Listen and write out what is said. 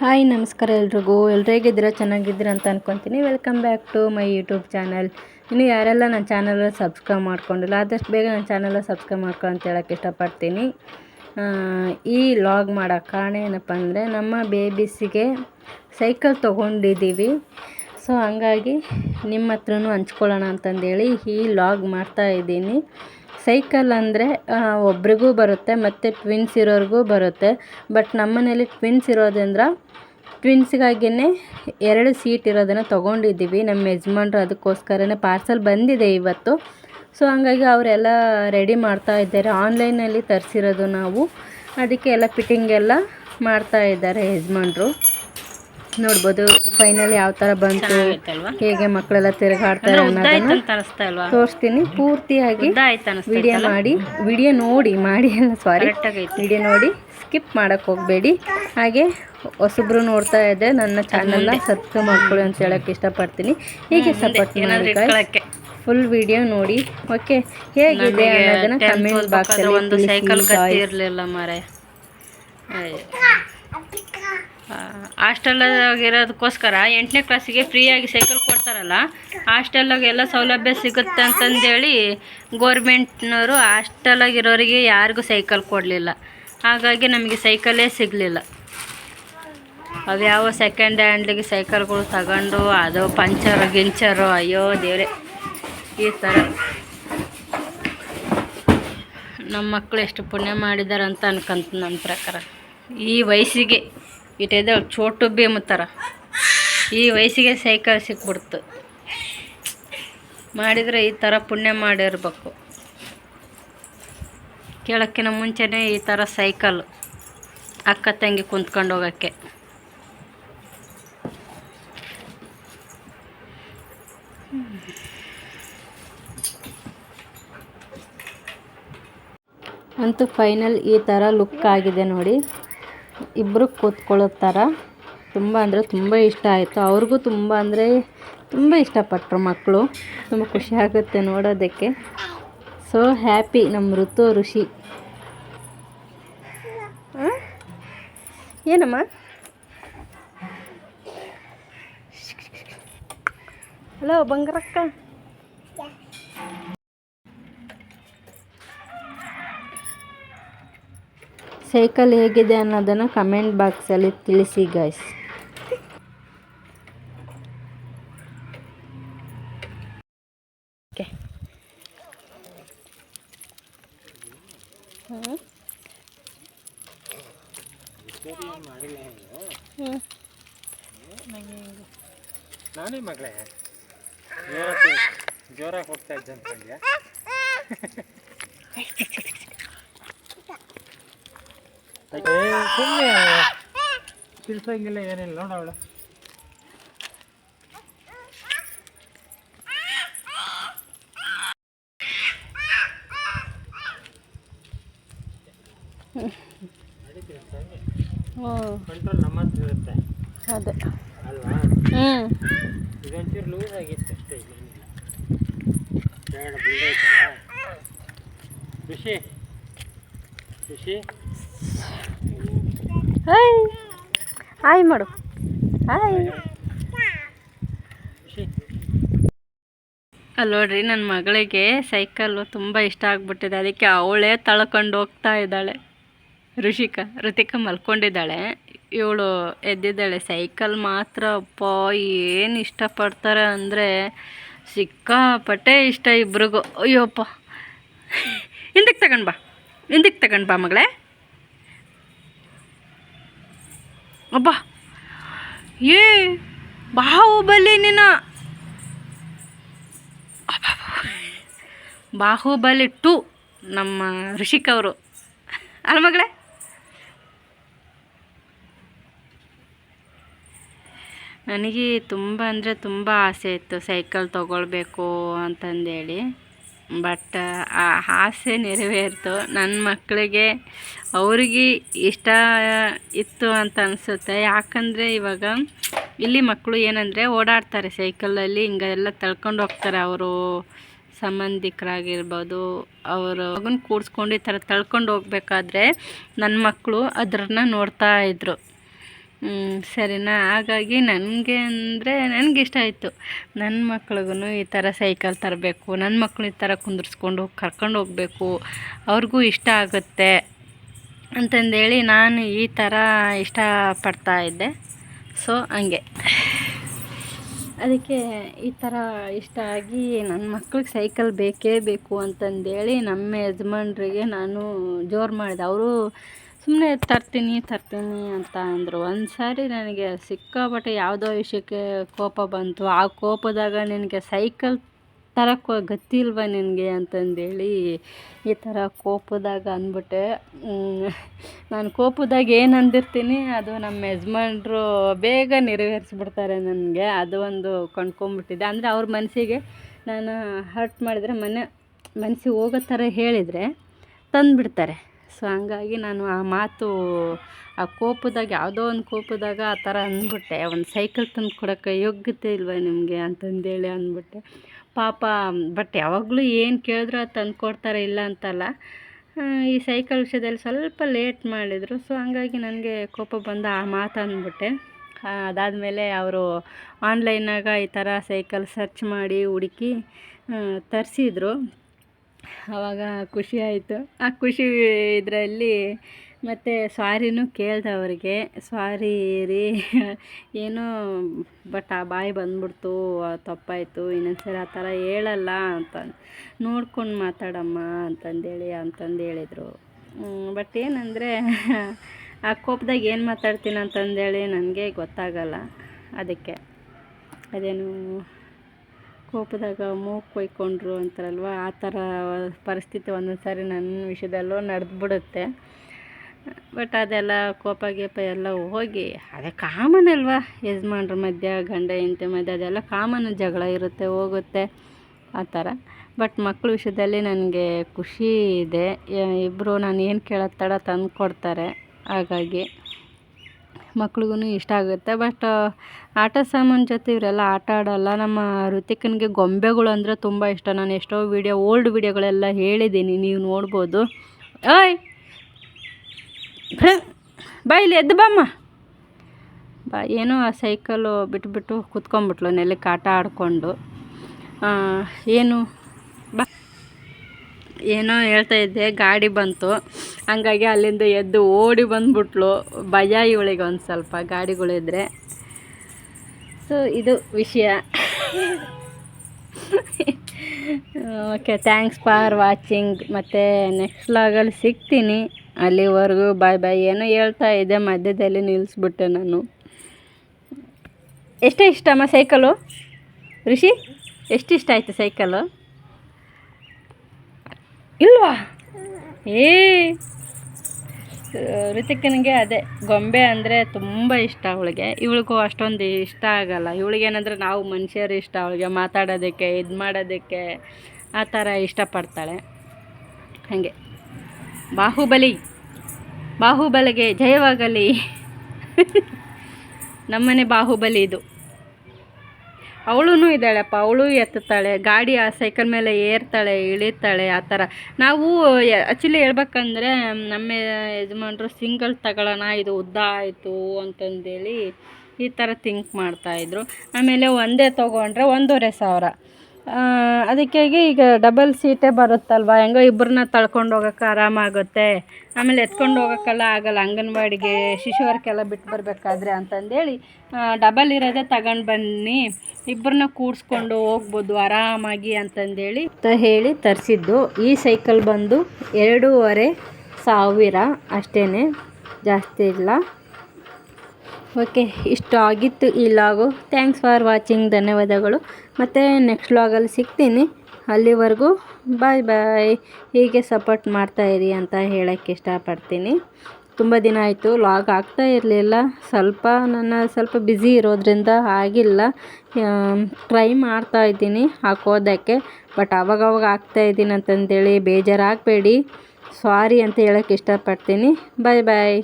Hi, ನಮಸ್ಕಾರ ಎಲ್ರಿಗೂ. ಎಲ್ರು ಹೇಗಿದ್ದೀರಾ? ಚೆನ್ನಾಗಿದ್ದೀರಾ ಅಂತ ಅನ್ಕೊತೀನಿ. Welcome back to my YouTube channel ಇನ್ನು ಯಾರೆಲ್ಲ ನನ್ನ ಚಾನಲ್ ಸಬ್ಸ್ಕ್ರೈಬ್ ಮಾಡ್ಕೊಂಡಿಲ್ಲ, ಆದಷ್ಟು ಬೇಗ ನನ್ನ ಚಾನಲ್ ಸಬ್ಸ್ಕ್ರೈಬ್ ಮಾಡ್ಕೊ ಅಂತ ಹೇಳೋಕ್ಕೆ ಇಷ್ಟಪಡ್ತೀನಿ. ಈ ಲಾಗ್ ಮಾಡೋ ಕಾರಣ ಏನಪ್ಪ ಅಂದರೆ, ನಮ್ಮ ಬೇಬಿಸಿಗೆ ಸೈಕಲ್ ತೊಗೊಂಡಿದ್ದೀವಿ. ಸೊ ಹಂಗಾಗಿ ನಿಮ್ಮ ಹತ್ರನೂ ಹಂಚ್ಕೊಳ್ಳೋಣ ಅಂತಂದೇಳಿ ಈ ಲಾಗ್ ಮಾಡ್ತಾ ಇದ್ದೀನಿ. ಸೈಕಲ್ ಅಂದರೆ ಒಬ್ರಿಗೂ ಬರುತ್ತೆ, ಮತ್ತು ಟ್ವಿನ್ಸ್ ಇರೋರಿಗೂ ಬರುತ್ತೆ. ಬಟ್ ನಮ್ಮ ಮನೇಲಿ ಟ್ವಿನ್ಸ್ ಇರೋದ್ರಿಂದ ಟ್ವಿನ್ಸ್ಗಾಗಿಯೇ ಎರಡು ಸೀಟ್ ಇರೋದನ್ನು ತೊಗೊಂಡಿದ್ದೀವಿ. ನಮ್ಮ ಯಜಮಾನ್ರು ಅದಕ್ಕೋಸ್ಕರನೇ ಪಾರ್ಸಲ್ ಬಂದಿದೆ ಇವತ್ತು. ಸೊ, ಹಂಗಾಗಿ ಅವರೆಲ್ಲ ರೆಡಿ ಮಾಡ್ತಾ ಇದ್ದಾರೆ. ಆನ್ಲೈನಲ್ಲಿ ತರಿಸಿರೋದು ನಾವು. ಅದಕ್ಕೆ ಎಲ್ಲ ಫಿಟ್ಟಿಂಗ್ ಎಲ್ಲ ಮಾಡ್ತಾ ಇದ್ದಾರೆ ಯಜಮಾನ್ರು. ನೋಡ್ಬೋದು ಫೈನಲ್ ಯಾವ ಥರ ಬಂತು ಹೇಗೆ ಮಕ್ಕಳೆಲ್ಲ ತಿರುಗಾಡ್ತಾರೆ ಅನ್ನೋದನ್ನ ತೋರಿಸ್ತೀನಿ. ಪೂರ್ತಿಯಾಗಿ ವಿಡಿಯೋ ಮಾಡಿ ವಿಡಿಯೋ ನೋಡಿ ಮಾಡಿ ಅಲ್ಲ ಸಾರಿ ವಿಡಿಯೋ ನೋಡಿ ಸ್ಕಿಪ್ ಮಾಡೋಕ್ಕೆ ಹೋಗಬೇಡಿ. ಹಾಗೆ ಹೊಸಬ್ರು ನೋಡ್ತಾ ಇದ್ದೆ ನನ್ನ ಚಾನಲ್ನ ಸಬ್ಸ್ಕ್ರೈಬ್ ಮಾಡ್ಕೊಳ್ಳಿ ಅಂತ ಹೇಳಕ್ಕೆ ಇಷ್ಟಪಡ್ತೀನಿ. ಹೀಗೆ ಸಪೋರ್ಟ್ ಮಾಡಿ ಫುಲ್ ವಿಡಿಯೋ ನೋಡಿ. ಓಕೆ ಹೇಗಿದೆ ಅನ್ನೋದನ್ನ ಕಮೆಂಟ್ ಬಾಕ್ಸಲ್ಲಿ ಒಂದು ಸೈಕಲ್ ಇರಲಿಲ್ಲ ಮಾರೆ ಹಾಸ್ಟೆಲ್ಲಾಗಿರೋದಕ್ಕೋಸ್ಕರ ಎಂಟನೇ ಕ್ಲಾಸಿಗೆ ಫ್ರೀಯಾಗಿ ಸೈಕಲ್ ಕೊಡ್ತಾರಲ್ಲ ಹಾಸ್ಟೆಲ್ಲಾಗೆಲ್ಲ ಸೌಲಭ್ಯ ಸಿಗುತ್ತೆ ಅಂತಂದೇಳಿ ಗೋರ್ಮೆಂಟ್ನವರು ಹಾಸ್ಟೆಲಾಗಿರೋರಿಗೆ ಯಾರಿಗೂ ಸೈಕಲ್ ಕೊಡಲಿಲ್ಲ. ಹಾಗಾಗಿ ನಮಗೆ ಸೈಕಲೇ ಸಿಗಲಿಲ್ಲ. ಅವ್ಯಾವ ಸೆಕೆಂಡ್ ಹ್ಯಾಂಡ್ಲಿಗೆ ಸೈಕಲ್ಗಳು ತಗೊಂಡು, ಅದು ಪಂಚರ್, ಗಿಂಚರು, ಅಯ್ಯೋ ದೇವರೇ, ಈ ಥರ ನಮ್ಮ ಮಕ್ಕಳು ಎಷ್ಟು ಪುಣ್ಯ ಮಾಡಿದ್ದಾರೆ ಅಂತ ಅನ್ಕಂತ ನನ್ನ ಪ್ರಕಾರ. ಈ ವಯಸ್ಸಿಗೆ ಇಟ್ಟಿದ್ದ ಚೋಟು ಬಿ ಥರ ಈ ವಯಸ್ಸಿಗೆ ಸೈಕಲ್ ಸಿಕ್ಬಿಡ್ತು. ಮಾಡಿದರೆ ಈ ಥರ ಪುಣ್ಯ ಮಾಡಿರ್ಬೇಕು. ಕೇಳೋಕ್ಕಿಂತ ಮುಂಚೆನೇ ಈ ಥರ ಸೈಕಲ್ ಅಕ್ಕ ತಂಗಿ ಕುಂತ್ಕೊಂಡು ಹೋಗೋಕ್ಕೆ. ಅಂತೂ ಫೈನಲ್ ಈ ಥರ ಲುಕ್ ಆಗಿದೆ ನೋಡಿ. ಇಬ್ಬರು ಕೂತ್ಕೊಳ್ಳೋ ಥರ ತುಂಬ ಅಂದರೆ ತುಂಬ ಇಷ್ಟ ಆಯಿತು. ಅವ್ರಿಗೂ ತುಂಬ ಅಂದರೆ ತುಂಬ ಇಷ್ಟಪಟ್ಟರು ಮಕ್ಕಳು ತುಂಬ ಖುಷಿ ಆಗುತ್ತೆ ನೋಡೋದಕ್ಕೆ. ಸೊ ಹ್ಯಾಪಿ ನಮ್ಮ ಋತು ಋಷಿ. ಏನಮ್ಮ? ಹಲೋ ಬಂಗಾರಕ್ಕ. ಸೈಕಲ್ ಹೇಗಿದೆ ಅನ್ನೋದನ್ನು ಕಮೆಂಟ್ ಬಾಕ್ಸಲ್ಲಿ ತಿಳಿಸಿ ಗೈಸ್ ನಾನೇ ಮಗಳೇ? ಜೋರಾಗಿ ಹೋಗ್ತಾ ಇದ್ದೆ ಸುಮ್ಮನೆ ತಿಳ್ಸಂಗಿಲ್ಲ ಏನಿಲ್ಲ ನೋಡ ಅವಳು ಕಂಟ್ರೋಲ್ ನಮ್ಮ ಹತ್ರ ಇರುತ್ತೆ ಅದೇ ಅಲ್ವಾ ಲೂಸ್ ಆಗಿತ್ತು ಅಷ್ಟೇ ಇನ್ನೇನಿಲ್ಲ ಖುಷಿ ಖುಷಿ ಹಾಯ್ ಹಾಯ್ ಮಾಡು ಹಾಯ್ ಅಲ್ಲ ನೋಡ್ರಿ ನನ್ನ ಮಗಳಿಗೆ ಸೈಕಲ್ಲು ತುಂಬ ಇಷ್ಟ ಆಗಿಬಿಟ್ಟಿದೆ. ಅದಕ್ಕೆ ಅವಳೇ ತಳ್ಕೊಂಡು ಹೋಗ್ತಾ ಇದ್ದಾಳೆ. ಋಷಿಕಾ, ಋತಿಕಾ ಮಲ್ಕೊಂಡಿದ್ದಾಳೆ. ಇವಳು ಎದ್ದಿದ್ದಾಳೆ. ಸೈಕಲ್ ಮಾತ್ರ ಅಪ್ಪ, ಏನು ಇಷ್ಟಪಡ್ತಾರೆ ಅಂದರೆ ಸಿಕ್ಕಾಪಟ್ಟೆ ಇಷ್ಟ ಇಬ್ರಿಗೂ. ಅಯ್ಯೋಪ್ಪ ಹಿಂದಕ್ಕೆ ತಗೊಂಡು ಬಾ. ಹಿಂದಕ್ಕೆ ತಗೊಂಡು ಬಾ ಮಗಳೇ. ಅಬ್ಬಾ. ಏ, ಬಾಹುಬಲಿ ನೀನು ಬಾಹುಬಲಿ ಟು ನಮ್ಮ ಋಷಿಕ್ ಅವರು. ಅಲ್ಲ ಮಗಳೇ. ನನಗೆ ತುಂಬ ಅಂದರೆ ತುಂಬ ಆಸೆ ಇತ್ತು ಸೈಕಲ್ ತೊಗೊಳ್ಬೇಕು ಅಂತಂದೇಳಿ. ಬಟ್ ಆ ಆಸೆ ನೆರವೇರಿತು. ನನ್ನ ಮಕ್ಕಳಿಗೆ ಅವ್ರಿಗೆ ಇಷ್ಟ ಇತ್ತು ಅಂತ ಅನಿಸುತ್ತೆ. ಯಾಕಂದರೆ ಇವಾಗ ಇಲ್ಲಿ ಮಕ್ಕಳು ಏನಂದರೆ ಓಡಾಡ್ತಾರೆ ಸೈಕಲಲ್ಲಿ ಹಿಂಗೆಲ್ಲ ತಳ್ಕೊಂಡು ಹೋಗ್ತಾರೆ ಅವರು ಸಂಬಂಧಿಕರಾಗಿರ್ಬೋದು. ಅವರು ಮಗನ ಕೂಡಿಸ್ಕೊಂಡು ಈ ಥರ ತಳ್ಕೊಂಡು ಹೋಗ್ಬೇಕಾದ್ರೆ ನನ್ನ ಮಕ್ಕಳು ಅದನ್ನ ನೋಡ್ತಾ ಹ್ಮ್, ಸರಿನಾ? ಹಾಗಾಗಿ ನನಗೆ ಅಂದರೆ ನನಗೆ ಇಷ್ಟ ಆಯಿತು. ನನ್ನ ಮಕ್ಳಿಗೂ ಈ ಥರ ಸೈಕಲ್ ತರಬೇಕು ನನ್ನ ಮಕ್ಕಳು ಈ ಥರ ಕುಂದಿರ್ಸ್ಕೊಂಡು ಕರ್ಕೊಂಡು ಹೋಗಬೇಕು, ಅವ್ರಿಗೂ ಇಷ್ಟ ಆಗುತ್ತೆ ಅಂತಂದೇಳಿ ನಾನು ಈ ಥರ ಇಷ್ಟಪಡ್ತಾ ಇದ್ದೆ. ಸೊ, ಹಂಗೆ. ಅದಕ್ಕೆ ಈ ಥರ ಇಷ್ಟ ಆಗಿ ನನ್ನ ಮಕ್ಳಿಗೆ ಸೈಕಲ್ ಬೇಕೇ ಬೇಕು ಅಂತಂದೇಳಿ ನಮ್ಮ ಯಜಮಾನ್ರಿಗೆ ನಾನು ಜೋರು ಮಾಡಿದೆ. ಅವರು ಸುಮ್ಮನೆ ತರ್ತೀನಿ ತರ್ತೀನಿ ಅಂತ ಅಂದರು. ಒಂದು ಸಾರಿ ನನಗೆ ಸಿಕ್ಕಾಪಟ್ಟೆ ಯಾವುದೋ ವಿಷಯಕ್ಕೆ ಕೋಪ ಬಂತು. ಆ ಕೋಪದಾಗ ನಿನಗೆ ಸೈಕಲ್ ತರಕ್ಕೆ ಗತಿ ಇಲ್ವಾ ನಿನಗೆ ಅಂತಂದೇಳಿ ಈ ಥರ ಕೋಪದಾಗ ಅಂದ್ಬಿಟ್ಟೆ. ನಾನು ಕೋಪದಾಗ ಏನು ಅಂದಿರ್ತೀನಿ, ಅದು ನಮ್ಮ ಯಜಮಾನ್ರು ಬೇಗ ನೆರವೇರಿಸ್ಬಿಡ್ತಾರೆ ನನಗೆ. ಅದು ಒಂದು ಕಂಡ್ಕೊಂಬಿಟ್ಟಿದೆ. ಅಂದರೆ ಅವ್ರ ಮನಸ್ಸಿಗೆ ನಾನು ಹರ್ಟ್ ಮಾಡಿದರೆ ಮನೆ ಮನಸ್ಸಿಗೆ ಹೋಗೋ ಥರ ಹೇಳಿದರೆ ತಂದುಬಿಡ್ತಾರೆ. ಸೊ ಹಂಗಾಗಿ ನಾನು ಆ ಮಾತು, ಆ ಕೋಪದಾಗ, ಯಾವುದೋ ಒಂದು ಕೋಪದಾಗ ಆ ಥರ ಅಂದ್ಬಿಟ್ಟೆ. ಒಂದು ಸೈಕಲ್ ತಂದು ಕೊಡೋಕ್ಕೆ ಯೋಗ್ಯತೆ ಇಲ್ವ ನಿಮಗೆ ಅಂತಂದೇಳಿ ಅಂದ್ಬಿಟ್ಟೆ. ಪಾಪ ಬಟ್ ಯಾವಾಗಲೂ ಏನು ಕೇಳಿದ್ರು ಅದು ತಂದು ಕೊಡ್ತಾರೆ ಇಲ್ಲ ಅಂತಲ್ಲ. ಈ ಸೈಕಲ್ ವಿಷಯದಲ್ಲಿ ಸ್ವಲ್ಪ ಲೇಟ್ ಮಾಡಿದರು. ಸೊ ಹಂಗಾಗಿ ನನಗೆ ಕೋಪ ಬಂದು ಆ ಮಾತು ಅಂದ್ಬಿಟ್ಟೆ. ಅದಾದಮೇಲೆ ಅವರು ಆನ್ಲೈನಾಗ ಈ ಥರ ಸೈಕಲ್ ಸರ್ಚ್ ಮಾಡಿ, ಹುಡುಕಿ ತರಿಸಿದ್ರು. ಆವಾಗ ಖುಷಿ ಆಯಿತು. ಆ ಖುಷಿ ಇದರಲ್ಲಿ ಮತ್ತು ಸ್ವಾರಿನೂ ಕೇಳ್ದೆ ಅವರಿಗೆ, ಸ್ವಾರಿ ರೀ, ಏನೋ ಬಟ್ ಆ ಬಾಯಿ ಬಂದ್ಬಿಡ್ತು ತಪ್ಪಾಯಿತು ಇನ್ನೊಂದು ಸರಿ ಆ ಥರ ಹೇಳಲ್ಲ ಅಂತ ನೋಡ್ಕೊಂಡು ಮಾತಾಡಮ್ಮ ಅಂತಂದೇಳಿ, ಅಂತಂದು ಹೇಳಿದರು. ಬಟ್ ಏನಂದರೆ ಆ ಕೋಪದಾಗ ಏನು ಮಾತಾಡ್ತೀನಿ ಅಂತಂದೇಳಿ ನನಗೆ ಗೊತ್ತಾಗಲ್ಲ ಅದಕ್ಕೆ. ಅದೇನು ಕೋಪದಾಗ ಮೂಗು ಕೊಯ್ಕೊಂಡ್ರು ಅಂತಾರಲ್ವ? ಆ ಥರ ಪರಿಸ್ಥಿತಿ ಒಂದೊಂದು ಸಾರಿ ನನ್ನ ವಿಷಯದಲ್ಲೂ ನಡೆದ್ಬಿಡುತ್ತೆ. ಬಟ್ ಅದೆಲ್ಲ ಕೋಪ ಗೀಪ ಎಲ್ಲ ಹೋಗಿ, ಅದೇ ಕಾಮನ್ ಅಲ್ವಾ? ಯಜಮಾನ್ರ ಮಧ್ಯ, ಗಂಡ, ಹೆಂಡತಿ ಮಧ್ಯ, ಅದೆಲ್ಲ ಕಾಮನ್ ಜಗಳ ಇರುತ್ತೆ, ಹೋಗುತ್ತೆ, ಆ ಥರ. ಬಟ್ ಮಕ್ಕಳ ವಿಷಯದಲ್ಲಿ ನನಗೆ ಖುಷಿ ಇದೆ. ಇಬ್ಬರು ನಾನು ಏನು ಕೇಳೋ ತಂದು ಕೊಡ್ತಾರೆ ಹಾಗಾಗಿ ಮಕ್ಳಿಗೂ ಇಷ್ಟ ಆಗುತ್ತೆ. ಬಟ್ ಆಟ ಸಾಮಾನು ಜೊತೆ ಇವರೆಲ್ಲ ಆಟ ಆಡೋಲ್ಲ. ನಮ್ಮ ಋತಿಕನಿಗೆ ಗೊಂಬೆಗಳು ಅಂದರೆ ತುಂಬ ಇಷ್ಟ. ನಾನು ಎಷ್ಟೋ ವೀಡಿಯೋ ಓಲ್ಡ್ ವೀಡಿಯೋಗಳೆಲ್ಲ ಹೇಳಿದ್ದೀನಿ. ನೀವು ನೋಡ್ಬೋದು. ಓಯ್! ಹೇ, ಬಾ ಇಲ್ಲಿ ಎದ್ದು ಬಾಮ್ಮ. ಬಾ ಏನೋ ಆ ಸೈಕಲು ಬಿಟ್ಬಿಟ್ಟು ಕುತ್ಕೊಂಡ್ಬಿಟ್ಲು ನೆಲಕ್ಕೆ ಆಟ ಆಡಿಕೊಂಡು. ಏನು? ಬಾ. ಏನೋ ಹೇಳ್ತಾ ಇದ್ದೆ, ಗಾಡಿ ಬಂತು. ಹಂಗಾಗಿ ಅಲ್ಲಿಂದ ಎದ್ದು ಓಡಿ ಬಂದ್ಬಿಟ್ಲು. ಭಯ ಇವಳಿಗೆ ಒಂದು ಸ್ವಲ್ಪ ಗಾಡಿಗಳಿದ್ರೆ ಸೊ ಇದು ವಿಷಯ. ಓಕೆ ಥ್ಯಾಂಕ್ಸ್ ಫಾರ್ ವಾಚಿಂಗ್ ಮತ್ತು ನೆಕ್ಸ್ಟ್ ಲಾಗಲ್ಲಿ ಸಿಗ್ತೀನಿ. ಅಲ್ಲಿವರೆಗೂ ಬಾಯ್ ಬಾಯ್ ಏನೋ ಹೇಳ್ತಾ ಇದ್ದೆ, ಮಧ್ಯದಲ್ಲಿ ನಿಲ್ಲಿಸ್ಬಿಟ್ಟೆ ನಾನು. ಎಷ್ಟು ಇಷ್ಟಮ್ಮ ಸೈಕಲು ಋಷಿ ಎಷ್ಟು ಇಷ್ಟ ಆಯಿತು ಸೈಕಲು ಇಲ್ವಾ? ಏ. ಋತಿಕನಿಗೆ ಅದೇ, ಗೊಂಬೆ ಅಂದರೆ ತುಂಬ ಇಷ್ಟ ಅವಳಿಗೆ. ಇವಳಿಗೂ ಅಷ್ಟೊಂದು ಇಷ್ಟ ಆಗಲ್ಲ. ಇವಳಿಗೇನಂದ್ರೆ ನಾವು ಮನುಷ್ಯರು ಇಷ್ಟ ಅವಳಿಗೆ, ಮಾತಾಡೋದಕ್ಕೆ, ಇದು ಮಾಡೋದಕ್ಕೆ, ಆ ಥರ ಇಷ್ಟಪಡ್ತಾಳೆ. ಹಾಗೆ. ಬಾಹುಬಲಿ, ಬಾಹುಬಲಿಗೆ ಜಯವಾಗಲಿ. ನಮ್ಮನೆ ಬಾಹುಬಲಿ ಇದು. ಅವಳು ಇದ್ದಾಳಪ್ಪ, ಅವಳು ಎತ್ತುತ್ತಾಳೆ, ಗಾಡಿ ಆ ಸೈಕಲ್ ಮೇಲೆ ಏರ್ತಾಳೆ, ಇಳಿತಾಳೆ, ಆ ಥರ. ನಾವು ಆ್ಯಕ್ಚುಲಿ ಹೇಳ್ಬೇಕಂದ್ರೆ ನಮ್ಮ ಯಜಮಾನರು ಸಿಂಗಲ್ ತಗೊಳ್ಳೋಣ, ಇದು ಉದ್ದ ಆಯಿತು ಅಂತಂದೇಳಿ ಈ ಥರ ಥಿಂಕ್ ಮಾಡ್ತಾಯಿದ್ರು ಆಮೇಲೆ ಒಂದೇ ತೊಗೊಂಡ್ರೆ ಒಂದೂವರೆ ಸಾವಿರ. ಅದಕ್ಕಾಗಿ ಈಗ ಡಬಲ್ ಸೀಟೇ ಬರುತ್ತಲ್ವ? ಹೆಂಗೋ ಇಬ್ಬರನ್ನ ತಳ್ಕೊಂಡು ಹೋಗೋಕೆ ಆರಾಮಾಗುತ್ತೆ ಆಮೇಲೆ ಎತ್ಕೊಂಡು ಹೋಗೋಕ್ಕೆಲ್ಲ ಆಗಲ್ಲ. ಅಂಗನವಾಡಿಗೆ ಶಿಶುವರ್ಕೆಲ್ಲ ಬಿಟ್ಟು ಬರಬೇಕಾದ್ರೆ ಅಂತಂದೇಳಿ ಡಬಲ್ ಇರೋದೇ ತಗೊಂಡು ಬನ್ನಿ. ಇಬ್ಬರನ್ನ ಕೂಡಿಸ್ಕೊಂಡು ಹೋಗ್ಬೋದು ಆರಾಮಾಗಿ ಅಂತಂದೇಳಿ ಅಂತ ಹೇಳಿ ತರಿಸಿದ್ದು. ಈ ಸೈಕಲ್ ಬಂದು ಎರಡೂವರೆ ಸಾವಿರ ಅಷ್ಟೇ ಜಾಸ್ತಿ ಇಲ್ಲ. ಓಕೆ ಇಷ್ಟು ಆಗಿತ್ತು ಈ ಥ್ಯಾಂಕ್ಸ್ ಫಾರ್ ವಾಚಿಂಗ್ ಧನ್ಯವಾದಗಳು. ಮತ್ತು ನೆಕ್ಸ್ಟ್ ಲಾಗಲ್ಲಿ ಸಿಗ್ತೀನಿ. ಅಲ್ಲಿವರೆಗೂ ಬಾಯ್ ಬಾಯ್ ಹೀಗೆ ಸಪೋರ್ಟ್ ಮಾಡ್ತಾಯಿರಿ ಅಂತ ಹೇಳೋಕ್ಕೆ ಇಷ್ಟಪಡ್ತೀನಿ. ತುಂಬ ದಿನ ಆಯಿತು ಲಾಗ್ ಆಗ್ತಾ ಇರಲಿಲ್ಲ. ಸ್ವಲ್ಪ ನನ್ನ ಸ್ವಲ್ಪ ಬ್ಯುಸಿ ಇರೋದ್ರಿಂದ ಆಗಿಲ್ಲ. ಟ್ರೈ ಮಾಡ್ತಾ ಇದ್ದೀನಿ ಹಾಕೋದಕ್ಕೆ. ಬಟ್ ಅವಾಗವಾಗ ಆಗ್ತಾ ಇದ್ದೀನಿ ಅಂತಂದೇಳಿ ಬೇಜಾರಾಗಬೇಡಿ. ಸಾರಿ ಅಂತ ಹೇಳೋಕ್ಕೆ ಇಷ್ಟಪಡ್ತೀನಿ. ಬಾಯ್ ಬಾಯ್